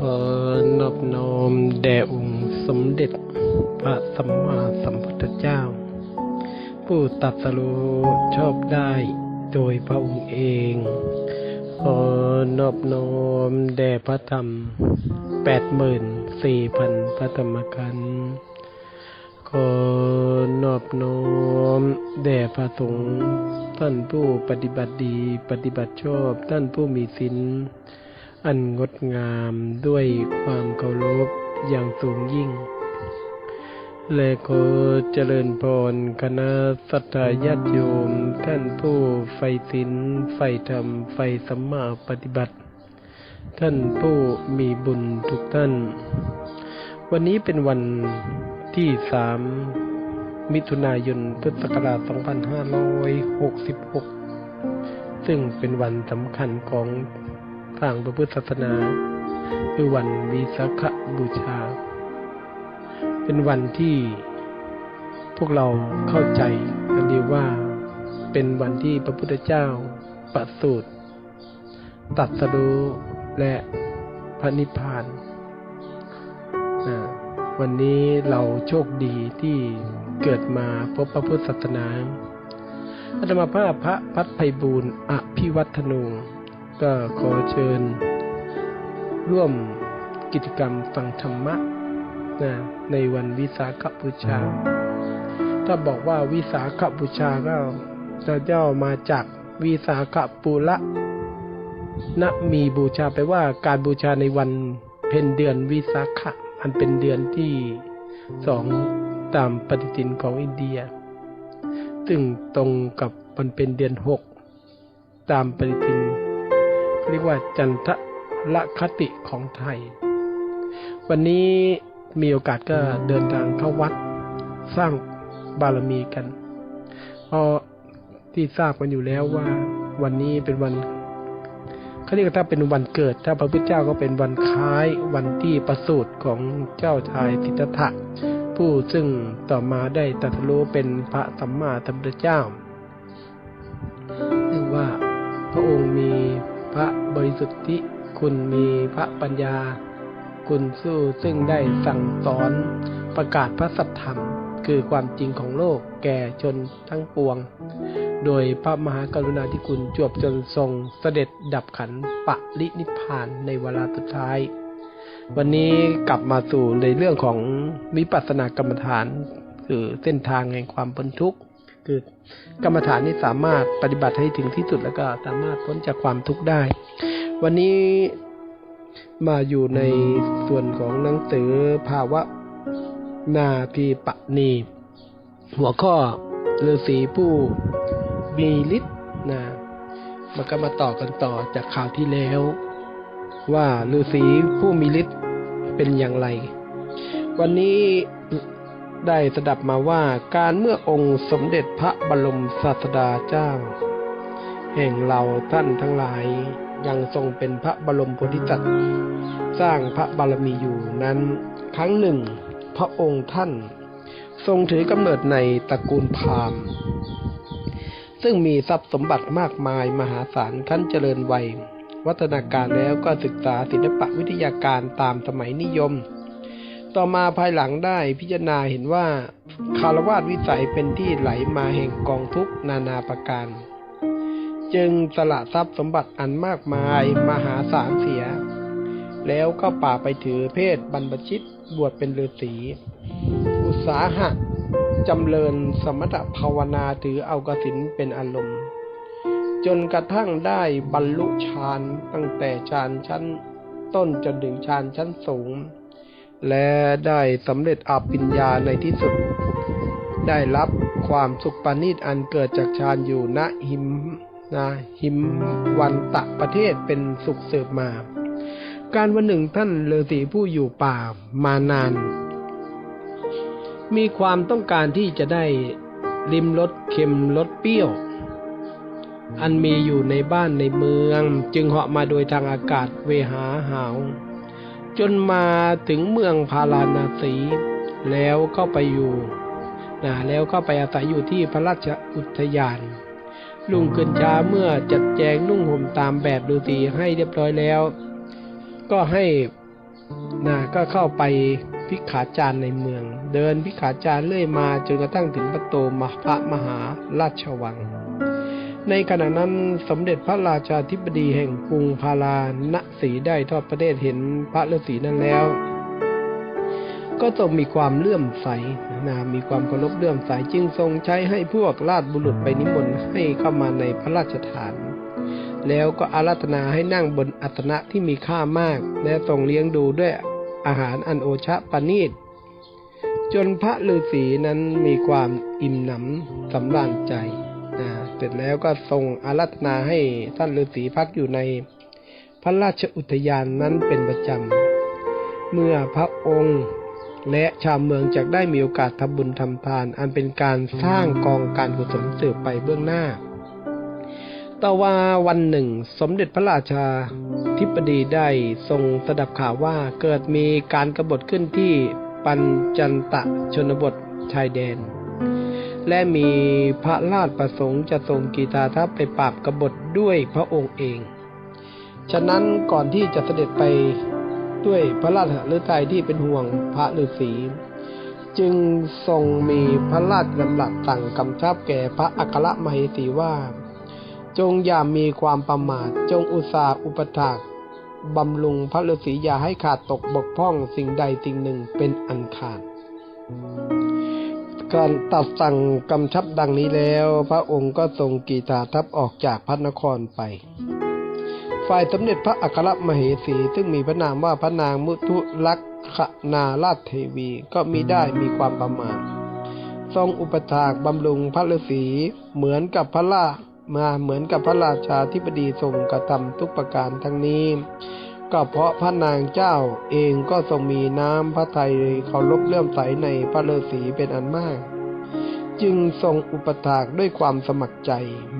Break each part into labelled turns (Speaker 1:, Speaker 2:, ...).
Speaker 1: ขอนอบน้อมแด่องค์สมเด็จพระสัมมาสัมพุทธเจ้า ผู้ตัดสรู้ชอบได้โดยพระองค์เอง ขอนอบน้อมแด่พระธรรมแปดหมื่นสี่พันพระธรรมขัน ขอนอบน้อมแด่พระสงฆ์ท่านผู้ปฏิบัติดีปฏิบัติชอบท่านผู้มีศีล อันงดงามด้วยความเคารพอย่างสูงยิ่ง และขอเจริญพรคณะสัตยาญาติโยม ท่านผู้ใฝ่ศีลใฝ่ธรรมใฝ่สัมมาปฏิบัติ ท่านผู้มีบุญทุกท่าน วันนี้เป็นวันที่สามมิถุนายนพุทธศักราช 2566 ซึ่งเป็นวันสำคัญของ ทางพระพุทธศาสนาคือวันวิสาขบูชา เป็นวันที่พวกเราเข้าใจกันดีว่า เป็นวันที่พระพุทธเจ้าประสูติตัดสรู้และพระนิพพาน วันนี้เราโชคดีที่เกิดมาพบพระพุทธศาสนาอาตมาภาพพระพัฒไพบูรณ์อภิวัฒนู ก็ขอเชิญร่วมกิจกรรมฟังธรรมะนะในวันวิสาขบูชา ถ้าบอกว่าวิสาขบูชาก็จะย่อมาจากวิสาขปุระนะมีบูชาแปลว่าการบูชาในวันเพ็ญเดือนวิสาขะอันเป็นเดือนที่สองตามปฏิทินของอินเดีย ซึ่งตรงกับมันเป็นเดือนหกตามปฏิทิน เรียกว่าจันทละคติของไทย วันนี้มีโอกาสก็เดินทางเข้าวัดสร้างบารมีกันเพราะที่ทราบกันอยู่แล้วว่าวันนี้เป็นวันเขาเรียกถ้าเป็นวันเกิด ถ้าพระพุทธเจ้าก็เป็นวันคล้ายวันที่ประสูติของเจ้าชายสิทธัตถะผู้ซึ่งต่อมาได้ตรัสรู้เป็นพระสัมมาสัมพุทธเจ้าซึ่งว่าพระองค์มี พระบริสุทธิคุณมีพระปัญญา คุณสู้ซึ่งได้สั่งสอนประกาศพระสัทธรรม คือความจริงของโลกแก่ชนทั้งปวง โดยพระมหากรุณาธิคุณจวบจนทรงเสด็จดับขันปะลินิพานในเวลาสุดท้าย วันนี้กลับมาสู่ในเรื่องของวิปัสสนากรรมฐาน คือเส้นทางแห่งความพ้นทุกข์คือ กรรมฐานนี้สามารถปฏิบัติให้ถึงที่สุดแล้วก็สามารถพ้นจากความทุกข์ได้ วันนี้มาอยู่ในส่วนของหนังสือภาวะนาพีปะณีหัวข้อฤาษีผู้มีฤทธิ์นะมันก็มาต่อกันต่อจากข่าวที่แล้ว ว่าฤาษีผู้มีฤทธิ์เป็นอย่างไร วันนี้ ได้สดับมาว่าการเมื่อองค์สมเด็จพระบรมศาสดาเจ้า แห่งเราท่านทั้งหลายยังทรงเป็นพระบรมโพธิสัตว์สร้างพระบารมีอยู่นั้น ครั้งหนึ่ง พระองค์ท่าน ทรงถือกำเนิดในตระกูลพราหมณ์ซึ่งมีทรัพย์สมบัติมากมายมหาศาลขั้นเจริญวัย วัฒนาการแล้วก็ศึกษาศิลปะวิทยาการตามสมัยนิยม ต่อมาภายหลังได้พิจารณาเห็นว่าคารวาสวิสัยเป็นที่ไหลมาแห่งกองทุกนานาประการ จึงสละทรัพย์สมบัติอันมากมายมหาศาลเสีย แล้วก็ป่าไปถือเพศบรรพชิตบวชเป็นฤาษีอุตสาหะจำเริญสมถภาวนาถือเอากสินเป็นอารมณ์ จนกระทั่งได้บรรลุฌานตั้งแต่ฌานชั้นต้นจนถึงฌานชั้นสูง และได้สำเร็จอาปิญญาในที่สุด ได้รับความสุขปานิชอันเกิดจากฌานอยู่ณหิมนะหิมวันตะประเทศเป็นสุขเสืบมา การวันหนึ่งท่านฤาษีผู้อยู่ป่ามานาน มีความต้องการที่จะได้ริมรสเค็มรสเปรี้ยว อันมีอยู่ในบ้านในเมือง จึงเหาะมาโดยทางอากาศเวหาหาว จนมาถึงเมืองพาราณสี แล้วเข้าไปอยู่นะแล้วเข้าไปอาศัยอยู่ที่พระราชอุทยาน ลุงขึ้นช้าเมื่อจัดแจงนุ่งห่มตามแบบฤาษีให้เรียบร้อยแล้ว ก็ให้นะก็เข้าไปพิกขาจารย์ในเมือง เดินพิกขาจารย์เรื่อยมาจนกระทั่งถึงประตูมพระมหาราชวัง ในขณะนั้นสมเด็จพระราชาธิบดีแห่งกรุงพาราณสีได้ทอดพระเนตรเห็นพระฤาษีนั้นแล้ว ก็ทรงมีความเลื่อมใสนะมีความเคารพเลื่อมใสจึงทรงใช้ให้พวกราชบุรุษไปนิมนต์ให้เข้ามาในพระราชฐาน แล้วก็อาราธนาให้นั่งบนอัตนะที่มีค่ามาก และทรงเลี้ยงดูด้วยอาหารอันโอชะปานีตจนพระฤาษีนั้นมีความอิ่มหนำสำราญใจ นะเสร็จแล้วก็ทรงอาราธนาให้ท่านฤาษีพักอยู่ในพระราชอุทยานนั้นเป็นประจำ เมื่อพระองค์และชาวเมืองจะได้มีโอกาสทำบุญทำทาน อันเป็นการสร้างกองการกุศลสืบไปเบื้องหน้า ต่อว่าวันหนึ่ง สมเด็จพระราชาธิบดีได้ทรงสดับข่าวว่าเกิดมีการกบฏขึ้นที่ปัญจันตะชนบทชายแดน และมีพระราชประสงค์จะส่งกีตาทัพไปปราบกบฏด้วยพระองค์เอง ฉะนั้นก่อนที่จะเสด็จไปด้วยพระราชฤทัยที่เป็นห่วงพระฤาษีจึงทรงมีพระราชดำรัสสั่งกำชับแก่พระอัครมเหสีว่า จงอย่ามีความประมาทจงอุตสาห์อุปถากบำรุงพระฤาษีอย่าให้ขาดตกบกพร่องสิ่งใดสิ่งหนึ่งเป็นอันขาด การตัดสั่งกำชับดังนี้แล้ว พระองค์ก็ทรงกีตาทัพออกจากพระนครไป ฝ่ายสมเด็จพระอัครมเหสีซึ่งมีพระนามว่าพระนางมุทุลักษนาราชเทวีก็มีได้มีความประมาททรงอุปถากบำรุงพระฤาษีเหมือนกับพระรามาเหมือนกับพระราชาธิบดีทรงกระทำทุกประการทั้งนี้ ก็เพราะพระนางเจ้าเองก็ทรงมีน้ำพระทัยเคารพเลื่อมใสในพระฤาษีเป็นอันมาก จึงทรงอุปถากด้วยความสมัครใจ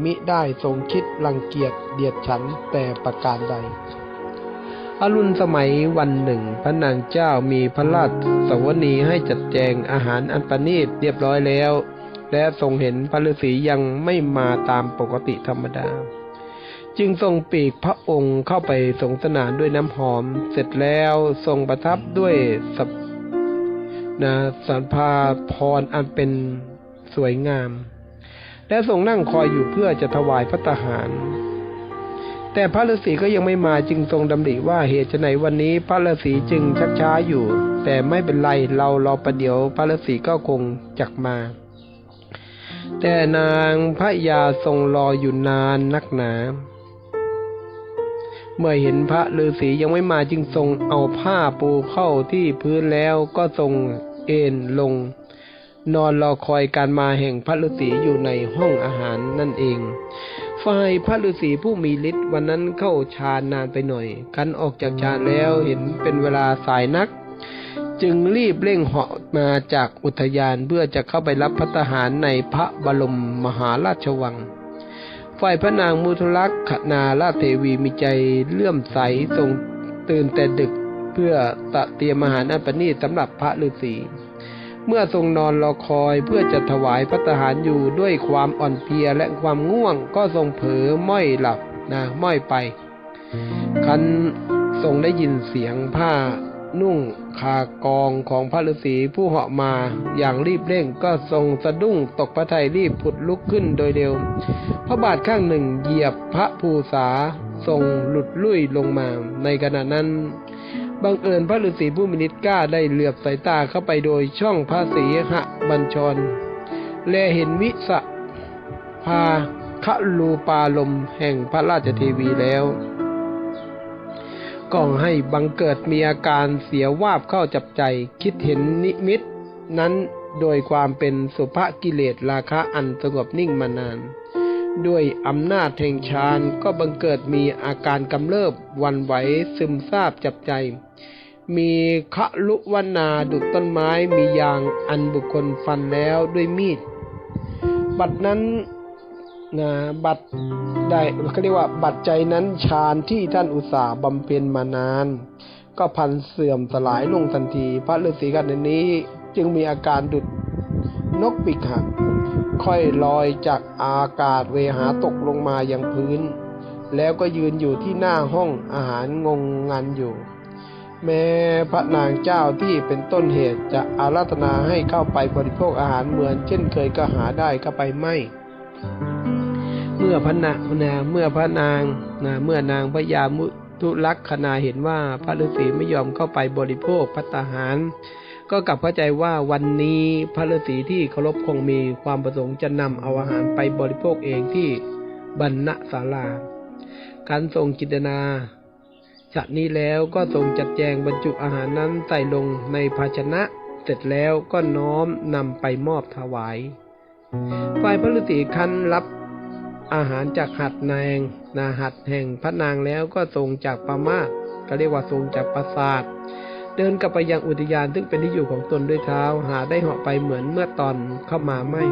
Speaker 1: มิได้ทรงคิดรังเกียจเดียดฉันแต่ประการใด อรุณสมัยวันหนึ่ง พระนางเจ้ามีพระราชสวนีให้จัดแจงอาหารอันประณีตเรียบร้อยแล้ว และทรงเห็นพระฤาษียังไม่มาตามปกติธรรมดา จึงทรงปีกพระองค์เข้าไปสงสนานด้วยน้ำหอม เสร็จแล้วทรงประทับด้วยสัพนะสันพาพรอันเป็นสวยงาม และทรงนั่งคอยอยู่เพื่อจะถวายพระตาหาร แต่พระฤาษีก็ยังไม่มาจึงทรงดำริว่าเหตุไฉนวันนี้พระฤาษีจึงชักช้าอยู่ แต่ไม่เป็นไรเรารอประเดี๋ยวพระฤาษีก็คงจักมา แต่นางพระยาทรงรออยู่นานนักหนา เมื่อเห็นพระฤาษียังไม่มาจึงทรงเอาผ้าปูเข้าที่พื้นแล้วก็ทรงเอนลง นอนรอคอยการมาแห่งพระฤาษีอยู่ในห้องอาหารนั่นเองฝ่ายพระฤาษีผู้มีฤทธิ์วันนั้นเข้าฌานนานไปหน่อยคันออกจากฌานแล้วเห็นเป็นเวลาสายนัก จึงรีบเร่งเหาะมาจากอุทยานเพื่อจะเข้าไปรับพัตหารในพระบรมมหาราชวัง ฝ่ายพระนางมุทุลักษนาราเทวีมีใจเลื่อมใสทรงตื่นแต่ดึกเพื่อตะเตรียมอาหารอันประณีตสำหรับพระฤาษีเมื่อทรงนอนรอคอยเพื่อจะถวายพระทหารอยู่ด้วยความอ่อนเพลียและความง่วงก็ทรงเผลอม้อยหลับนะม้อยไป คันทรงได้ยินเสียงผ้า นุ่งคากองของพระฤาษีผู้เหาะมาอย่างรีบเร่งก็ทรงสะดุ้งตกพระทัยรีบผุดลุกขึ้นโดยเร็ว พระบาทข้างหนึ่งเหยียบพระภูษาทรงหลุดลุ่ยลงมา ในขณะนั้นบังเอิญพระฤาษีผู้มินิตกล้าได้เหลือบสายตาเข้าไปโดยช่องพระศีหะบัญชร และเห็นวิสะพาคะลูปาลมแห่งพระราชเทวีแล้ว ก็ให้บังเกิดมีอาการเสียวาบเข้าจับใจ คิดเห็นนิมิต นั้นโดยความเป็นสุภกิเลสราคะอันสงบนิ่งมานาน ด้วยอำนาจแห่งฌานก็บังเกิดมีอาการกำเริบวันไหวซึมซาบจับใจ มีคะลุวนาดุจต้นไม้มียางอันบุคคลฟันแล้วด้วยมีด บัดนั้น นะบัดได้เขาเรียกว่าบัดใจนั้นฌานที่ท่านอุตสาห์บำเพ็ญมานาน ก็พันเสื่อมสลายลงทันที พระฤาษีกันนี้จึงมีอาการดุดนกปีกหัก ค่อยลอยจากอากาศเวหาตกลงมาอย่างพื้น แล้วก็ยืนอยู่ที่หน้าห้องอาหารงงงันอยู่ แม้พระนางเจ้าที่เป็นต้นเหตุจะอาราธนาให้เข้าไปบริโภคอาหารเหมือน เช่นเคยก็หาได้เข้าไปไม่ เมื่อพระนางเมื่อพระนางนาเมื่อนางพญามุทุลักษณาเห็นว่าพระฤาษีไม่ยอมเข้าไปบริโภคพัตตาหาร ก็กลับเข้าใจว่าวันนี้พระฤาษีที่เคารพคงมีความประสงค์จะนำเอาอาหารไปบริโภคเองที่บรรณศาลาการทรงจิตนาจากนี้แล้วก็ทรงจัดแจงบรรจุอาหารนั้นใส่ลงในภาชนะ เสร็จแล้วก็น้อมนำไปมอบถวาย ฝ่ายพระฤาษีคันรับ อาหารจากหัดนางนาหัดแห่งพระนางแล้วก็ทรงจากปามาก็เรียกว่าทรงจากปราสาทเดินกลับไปยังอุทยานซึ่งเป็นที่อยู่ของตนด้วยเท้าหาได้เหาะไปเหมือนเมื่อตอนเข้ามาไม่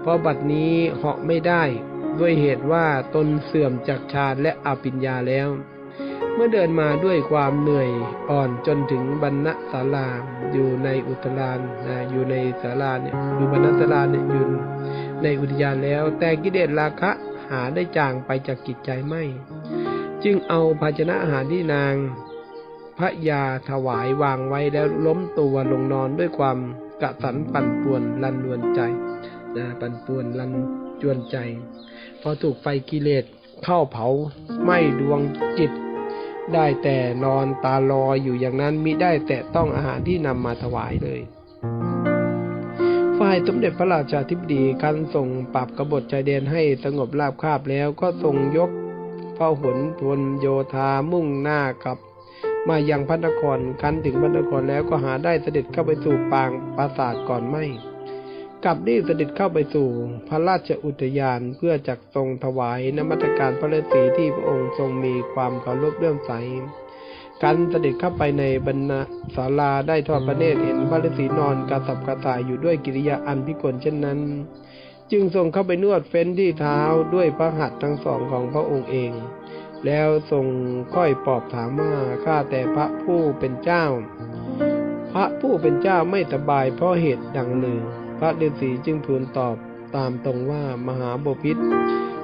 Speaker 1: เพราะบัดนี้เหาะไม่ได้ ด้วยเหตุว่าตนเสื่อมจากฌานและอภิญญาแล้ว เมื่อเดินมาด้วยความเหนื่อยอ่อนจนถึงบรรณศาลาอยู่ในอุทยานนะอยู่ในศาลาเนี่ยอยู่บรรณศาลาเนี่ยอยู่ ในอุทยานแล้ว แต่กิเลสราคะหาได้จางไปจากจิตใจไม่ จึงเอาภาชนะอาหารที่นางพระยาถวายวางไว้แล้วล้มตัวลงนอนด้วยความกระสันปั่นป่วนรันรวนใจนะปั่นป่วนรันจวนใจ พอถูกไฟกิเลสเข้าเผาไหม้ดวงจิต ได้แต่นอนตาลอยอยู่อย่างนั้นมิได้แต่ต้องอาหารที่นำมาถวายเลย ฝ่ายสมเด็จพระราชาธิบดีคันส่งปรับกบฏชายแดนให้สงบราบคาบแล้วก็ทรงยกพระหนพลโยธามุ่งหน้ากับมายังพระนครคันถึงพระนครแล้วก็หาได้เสด็จเข้าไปสู่ปางปราสาทก่อนไม่กลับได้เสด็จเข้าไปสู่พระราชอุทยานเพื่อจักทรงถวายนมัสการพระฤาษีที่พระองค์ทรงมีความเคารพเลื่อมใส กันเสด็จเข้าไปในบรรณศาลาได้ทอดพระเนตรเห็นพระฤาษีนอนกระสับกระส่ายอยู่ด้วยกิริยาอันพิกลเช่นนั้น จึงทรงเข้าไปนวดเฟ้นที่เท้าด้วยพระหัตถ์ทั้งสองของพระองค์เอง แล้วทรงค่อยปอบถามว่าข้าแต่พระผู้เป็นเจ้า พระผู้เป็นเจ้าไม่สบายเพราะเหตุดังหนึ่ง พระฤาษีจึงทูลตอบตามตรงว่ามหาบพิษ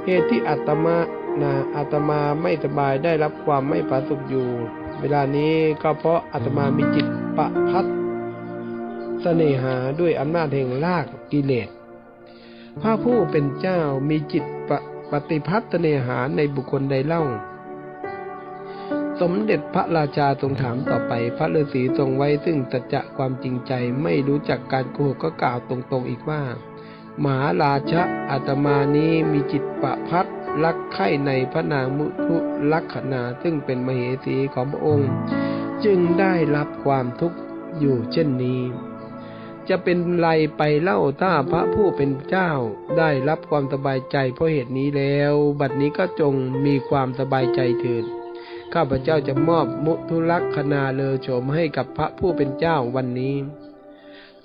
Speaker 1: เหตุที่อาตมานาอาตมาไม่สบายได้รับความไม่ผาสุกอยู่ เวลานี้ก็เพราะอาตมามีจิตประพัดเสน่หาด้วยอำนาจแห่งลากกิเลสพระผู้เป็นเจ้ามีจิตปปฏิพัฒน์เสน่หาในบุคคลใดเล่า สมเด็จพระราชาทรงถามต่อไป พระฤาษีทรงไว้ซึ่งสัจจะความจริงใจไม่รู้จักการโกหกก็กล่าวตรงๆอีกว่า มหาราชะอาตมานี้มีจิตประพัด รักใคร่ในพระนางมุทุลักษณาซึ่งเป็นมเหสีของพระองค์ จึงได้รับความทุกข์อยู่เช่นนี้ จะเป็นไรไปเล่าถ้าพระผู้เป็นเจ้าได้รับความสบายใจเพราะเหตุนี้แล้ว บัดนี้ก็จงมีความสบายใจเถิดข้าพเจ้าจะมอบมุทุลักษณาเลอโฉมให้กับพระผู้เป็นเจ้าวันนี้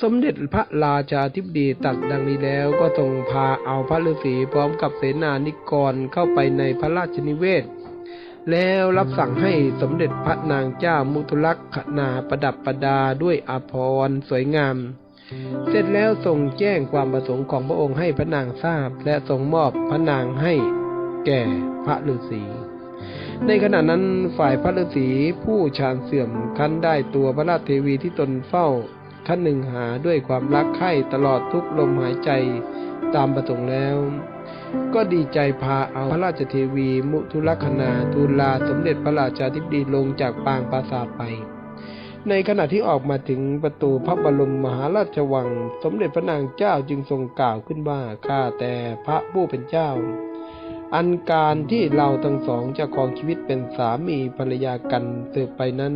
Speaker 1: สมเด็จพระราชาธิบดีตัดดังนี้แล้วก็ทรงพาเอาพระฤาษีพร้อมกับเสนานิกรเข้าไปในพระราชนิเวศ แล้วรับสั่งให้สมเด็จพระนางเจ้ามุทุลักษณาประดับประดาด้วยอาภรณ์สวยงาม เสร็จแล้วทรงแจ้งความประสงค์ของพระองค์ให้พระนางทราบ และทรงมอบพระนางให้แก่พระฤาษีในขณะนั้นฝ่ายพระฤาษีผู้ชาญเสื่อมคันได้ตัวพระราชเทวีที่ตนเฝ้า คันหนึ่งหาด้วยความรักใคร่ตลอดทุกลมหายใจตามประสงค์แล้ว ก็ดีใจพาเอาพระราชเทวี มุทุลักษณาทูลลาสมเด็จพระราชาธิบดีลงจากปางปราสาทไป ในขณะที่ออกมาถึงประตูพระบรมมหาราชวัง สมเด็จพระนางเจ้าจึงทรงกล่าวขึ้นว่าข้าแต่พระผู้เป็นเจ้า อันการที่เราทั้งสองจะครองชีวิตเป็นสามีภรรยากันสืบไปนั้น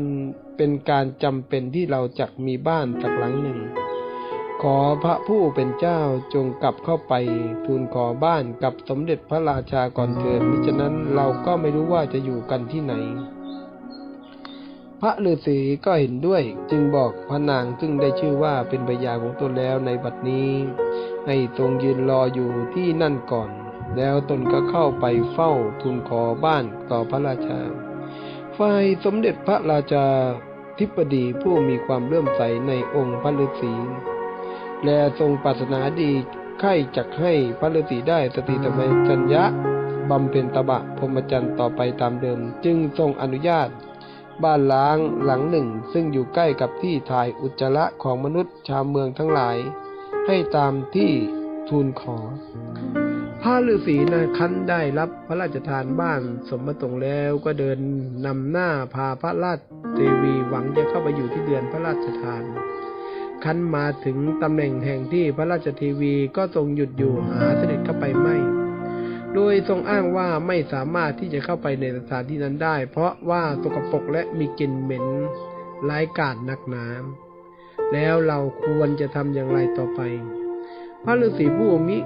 Speaker 1: เป็นการจำเป็นที่เราจักมีบ้านสักหลังหนึ่ง ขอพระผู้เป็นเจ้าจงกลับเข้าไป ทูลขอบ้านกับสมเด็จพระราชาก่อนเถิดมิฉะนั้นเราก็ไม่รู้ว่าจะอยู่กันที่ไหน พระฤาษีก็เห็นด้วยจึงบอกพระนางซึ่งได้ชื่อว่าเป็นภรรยาของตนแล้วในบัดนี้ ให้ทรงยืนรออยู่ที่นั่นก่อน แล้วตนก็เข้าไปเฝ้าทูลขอบ้านต่อพระราชา ฝ่ายสมเด็จพระราชาธิปดีผู้มีความเลื่อมใสในองค์พระฤาษีและทรงปรารถนาดีใคร่จักให้พระฤาษีได้สติธรรมจัญญะบำเพ็ญตบะพรหมจรรย์ต่อไปตามเดิม จึงทรงอนุญาต บ้านล้างหลังหนึ่ง ซึ่งอยู่ใกล้กับที่ถ่ายอุจจาระของมนุษย์ชาวเมืองทั้งหลาย ให้ตามที่ทูลขอ พระฤาษีนาคันได้รับพระราชทานบ้านสมบัติแล้วก็เดินนำหน้าพาพระราชเทวีหวังจะเข้าไปอยู่ที่เดือนพระราชทานคันมาถึงตำแหน่งแห่งที่พระราชเทวีก็ทรงหยุดอยู่หาเสด็จเข้าไปไม่ โดยทรงอ้างว่าไม่สามารถที่จะเข้าไปในสถานที่นั้นได้ เพราะว่าสกปรกและมีกลิ่นเหม็นร้ายกาจนักหนาแล้วเราควรจะทำอย่างไรต่อไป พระฤาษีผู้มิ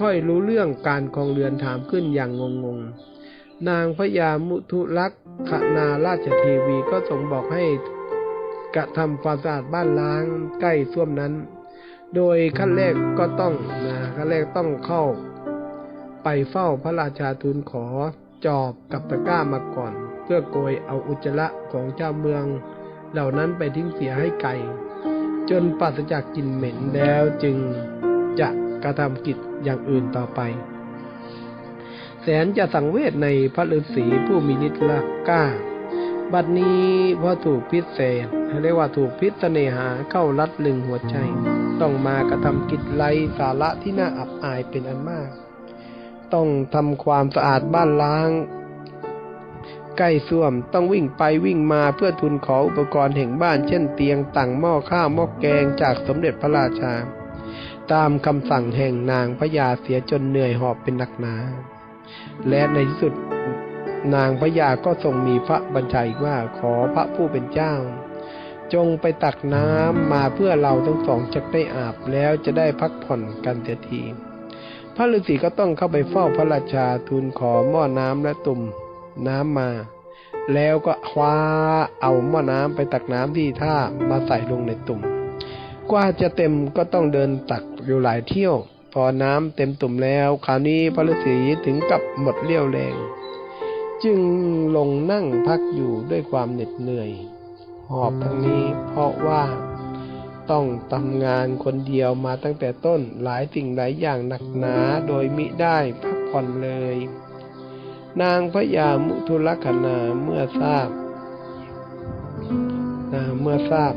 Speaker 1: ค่อยรู้เรื่องการคองเรือนถามขึ้นอย่างงงๆนางพญามุทุลักขนาราชเทวีก็ทรงบอกให้กระทำความสะอาดบ้านล้างใกล้ส้วมนั้น โดยขั้นแรกก็ต้องนะขั้นแรกต้องเข้า ไปเฝ้าพระราชาทูลขอจอบกับตะกร้ามาก่อน เพื่อโกยเอาอุจจาระของเจ้าเมือง เหล่านั้นไปทิ้งเสียให้ไก่จนปราศจากกลิ่นเหม็นแล้วจึงจะ กระทำกิจอย่างอื่นต่อไป แสนจะสังเวชในพระฤาษีผู้มีฤทธิ์ละกล้า บัดนี้พอถูกพิษเศษเรียกว่าถูกพิษเสนหาเข้ารัดลึงหัวใจ ต้องมากระทำกิจไรสาระที่น่าอับอายเป็นอันมาก ต้องทำความสะอาดบ้านล้างใกล้ส้วมต้องวิ่งไปวิ่งมาเพื่อทุนขออุปกรณ์แห่งบ้านเช่นเตียงต่างหม้อข้าวหม้อแกงจากสมเด็จพระราชา ตามคำสั่งแห่งนางพญาเสียจนเหนื่อยหอบเป็นหนักหนา และในที่สุดนางพญาก็ทรงมีพระบัญชาอีกว่าขอพระผู้เป็นเจ้า จงไปตักน้ำมาเพื่อเราทั้งสองจะได้อาบแล้วจะได้พักผ่อนกันเสียทีพระฤาษีก็ต้องเข้าไปเฝ้าพระราชาทูลขอหม้อน้ำและตุ่มน้ำมา แล้วก็คว้าเอาหม้อน้ำไปตักน้ำที่ท่ามาใส่ลงในตุ่ม กว่าจะเต็มก็ต้องเดินตักอยู่หลายเที่ยว พอน้ำเต็มตุ่มแล้ว คราวนี้พระฤาษีถึงกับหมดเรี่ยวแรง จึงลงนั่งพักอยู่ด้วยความเหน็ดเหนื่อย หอบทั้งนี้เพราะว่าต้องทำงานคนเดียวมาตั้งแต่ต้นหลายสิ่งหลายอย่างหนักหนาโดยมิได้พักผ่อนเลย นางพญามุทุลคนาเมื่อทราบ เมื่อทราบ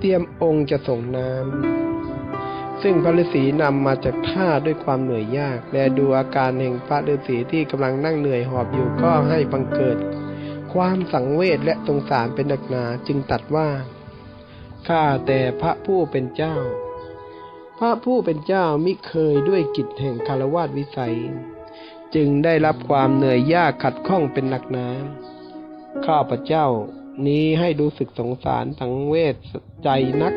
Speaker 1: เตรียมองค์จะส่งน้ำซึ่งพระฤาษีนำมาจากท่าด้วยความเหนื่อยยาก และดูอาการแห่งพระฤาษีที่กำลังนั่งเหนื่อยหอบอยู่ก็ให้บังเกิด ความสังเวชและสงสารเป็นหนักหนาจึงตัดว่าข้าแต่พระผู้เป็นเจ้า พระผู้เป็นเจ้ามิเคยด้วยกิจแห่งคารวาสวิสัย จึงได้รับความเหนื่อยยากขัดข้องเป็นหนักหนาข้าพระเจ้า นี้ให้รู้สึกสงสารสังเวชใจนัก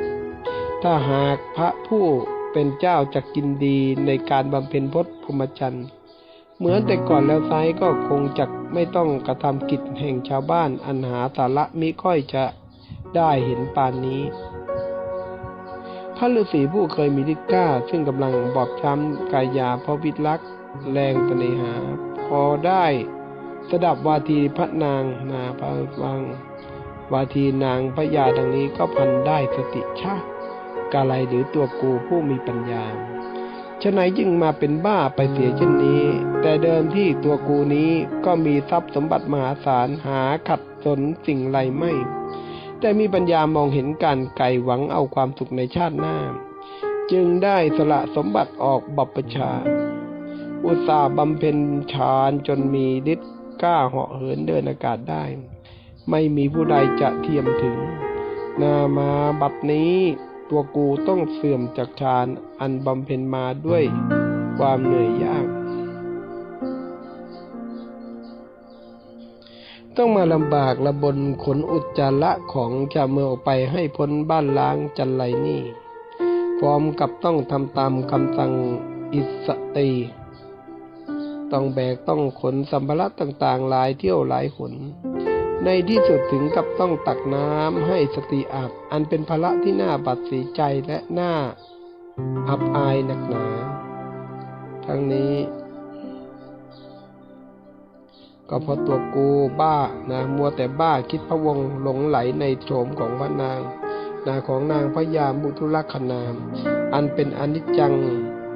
Speaker 1: ถ้าหากพระผู้เป็นเจ้าจะกินดีในการบำเพ็ญพจน์พรหมจรรย์เหมือนแต่ก่อนแล้วไซก็คงจะไม่ต้องกระทำกิจแห่งชาวบ้านอันหาสาระมิค่อยจะได้เห็นปานนี้ พระฤาษีผู้เคยมีฤทธิ์กล้า ซึ่งกำลังบอบช้ำกายาเพราะวิตรักแรงตนหา พอได้สดับวาทีพระนางนาพระวัง วาทีนางพระยาดังนี้ก็พันได้สติชาติกาไลหรือตัวกูผู้มีปัญญาฉะไหนจึงมาเป็นบ้าไปเสียเช่นนี้ แต่เดิมที่ตัวกูนี้ก็มีทรัพย์สมบัติมหาศาลหาขัดสนสิ่งไรไม่ แต่มีปัญญามองเห็นการไก่หวังเอาความสุขในชาติหน้า จึงได้สละสมบัติออกบัพประชา อุตสาบำเพ็ญฌานจนมีฤทธิ์กล้าเหาะเหินเดินอากาศได้ ไม่มีผู้ใดจะเทียมถึง นามาบัดนี้ ตัวกูต้องเสื่อมจากฌานอันบำเพ็ญมาด้วยความเหนื่อยยาก ต้องมาลำบากระบนขนอุจจาระของชาวเมืองออกไปให้พ้นบ้านล้างจันไรนี่ พร้อมกับต้องทำตามคำสั่งอิสตีต้องแบกต้องขนสัมภาระต่างๆ หลายเที่ยวหลายหน ในที่สุดถึงกับต้องตักน้ำให้สติอาบอันเป็นภาระที่น่าบัดสีใจและน่าอับอายหนักหนา ทั้งนี้ ก็เพราะตัวกูบ้านะมัวแต่บ้าคิดพะวงหลงไหลในโฉมของพระนางนาของนางพญามุทุลักษณาม อันเป็นอนิจจัง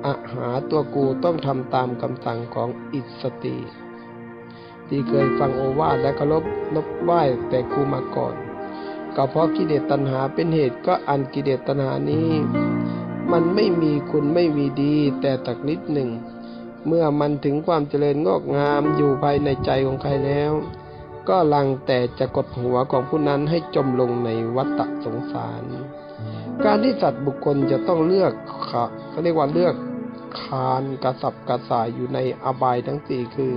Speaker 1: อาหาตัวกูต้องทำตามคำสั่งของอิสตี ที่เคยฟังโอวาทและเคารพนบไหว้แต่กูมาก่อน ก็เพราะกิเลสตัณหาเป็นเหตุก็อันกิเลสตัณหานี้ มันไม่มีคุณไม่มีดีแต่ตักนิดหนึ่ง เมื่อมันถึงความเจริญงอกงามอยู่ภายในใจของใครแล้ว ก็ลังแต่จะกดหัวของผู้นั้นให้จมลงในวัฏสงสาร การที่สัตว์บุคคลจะต้องเลือกเขาเรียกว่าเลือกคานกระสับกระส่ายอยู่ในอบายทั้งสี่คือ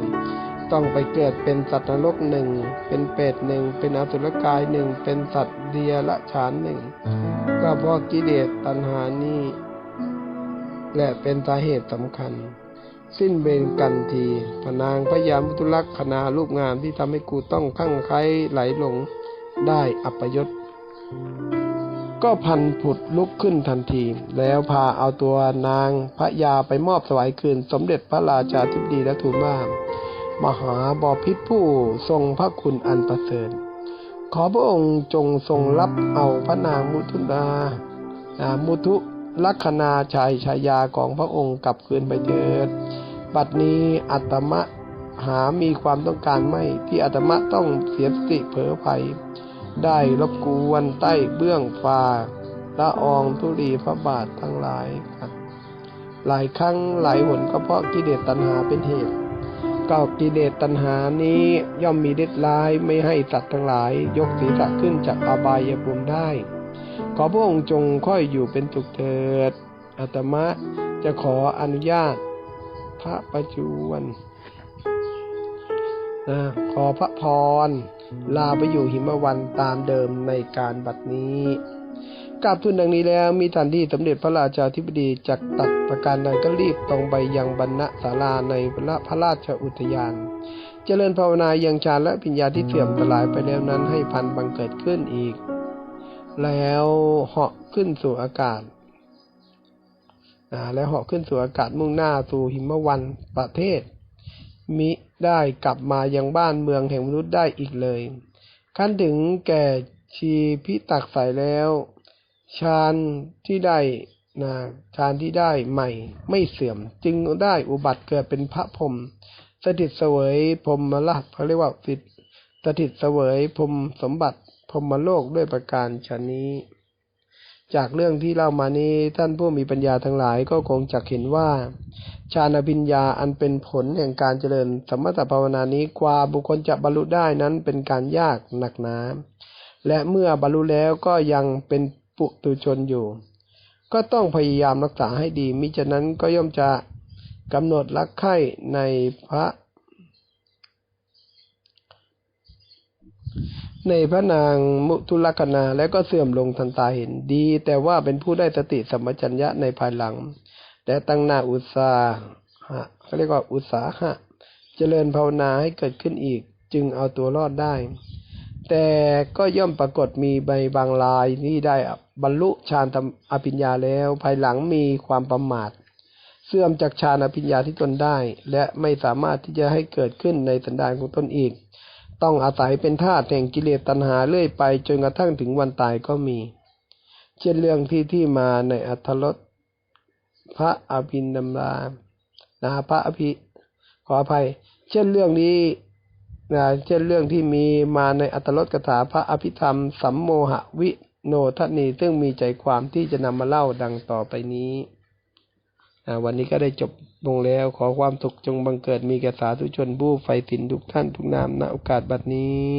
Speaker 1: ต้องไปเกิดเป็นสัตว์นรกหนึ่ง เป็นเปรตหนึ่ง เป็นอสุรกายหนึ่ง เป็นสัตว์เดียละฉานหนึ่ง ก็เพราะกิเลสตัณหานี้และเป็นสาเหตุสำคัญ สิ้นเวรกันทีพนางพยามุตุลักษณารูปงามที่ทำให้กูต้องข้างไคล้ไหลหลงได้อัปยศก็พันผุดลุกขึ้นทันที แล้วพาเอาตัวนางพระยาไปมอบถวายคืน สมเด็จพระราชาธิบดีและทูลว่า มหาบอพิษผู้ทรงพระคุณอันประเสริฐ ขอพระองค์จงทรงรับเอาพระนางมุทุนามุทุลักษณาชายชายาของพระองค์กลับคืนไปเถิด บัดนี้อัตมะหามีความต้องการไม่ที่อัตมะต้องเสียสติเผลอภัย ได้รบกวนใต้เบื้องฟ้าละอองธุลีพระบาททั้งหลายครับหลายครั้งหลายหนก็เพราะกิเลสตัณหาเป็นเหตุ ก็กิเลสตัณหานี้ย่อมมีฤทธิ์ร้ายไม่ให้สัตว์ทั้งหลาย ยกศีรษะขึ้นจากอาบายภูมิได้ ขอพระองค์จงค่อยอยู่เป็นสุขเถิดอาตมะจะขออนุญาต พระประจวนนะขอพระพร ลาไปอยู่หิมวันตามเดิมในการบัดนี้ กราบทูลดังนี้แล้วมีทันที่สมเด็จพระราชาธิบดีจักตัดประการใดก็รีบตรงไปยังบรรณศาลาในพระราชอุทยาน เจริญภาวนายังฌานและปัญญาที่เสื่อมสลายไปแล้วนั้นให้พันบังเกิดขึ้นอีก แล้วเหาะขึ้นสู่อากาศอ่าแล้วเหาะขึ้นสู่อากาศมุ่งหน้าสู่หิมวันประเทศ มิได้กลับมายังบ้านเมืองแห่งมนุษย์ได้อีกเลยขั้นถึงแก่ชีพิตักใสแล้ว ฌานที่ได้นะฌานที่ได้ใหม่ไม่เสื่อม จึงได้อุบัติเกิดเป็นพระพรหมสถิตเสวยพรหมลาภเขาเรียกว่าสิทธิสถิตเสวยพรหมสมบัติพรหมโลกด้วยประการชนนี้ จากเรื่องที่เล่ามานี้ท่านผู้มีปัญญาทั้งหลายก็คงจักเห็นว่าฌานปัญญาอันเป็นผลแห่งการเจริญสมถภาวนานี้กว่าบุคคลจะบรรลุได้นั้นเป็นการยากหนักหนา และเมื่อบรรลุแล้วก็ยังเป็น ปุตุชนอยู่ ก็ต้องพยายามรักษาให้ดี มิฉะนั้นก็ย่อมจะกำหนดรักใคร่ในพระ ในพระนางมุทุลกนาและก็เสื่อมลงทันตาเห็นดี แต่ว่าเป็นผู้ได้สติสัมปชัญญะในภายหลัง แต่ตั้งหน้าอุตสาหะเขาเรียกว่าอุตสาหะ เจริญภาวนาให้เกิดขึ้นอีก จึงเอาตัวรอดได้ แต่ก็ย่อมปรากฏมีใบบางรายที่ได้บรรลุฌานอภิญญาแล้ว ภายหลังมีความประมาท เสื่อมจากฌานอภิญญาที่ตนได้ และไม่สามารถที่จะให้เกิดขึ้นในสันดานของตนอีก ต้องอาศัยเป็นทาสแห่งกิเลสตัณหาเรื่อยไปจนกระทั่งถึงวันตายก็มี เช่นเรื่องที่ที่มาในอัทธรสพระอภินัมรานะพระอภิขออภัย เช่นเรื่องนี้ นะเช่นเรื่องที่มีมาในอัตลดกถาพระอภิธรรม สัมโมหวิโนทนีซึ่งมีใจความที่จะนำมาเล่าดังต่อไปนี้นะวันนี้ก็ได้จบลงแล้วขอความสุขจงบังเกิดมีแก่สาธุชนผู้ใฝ่สินทุกท่านทุกนามณโอกาสบัดนี้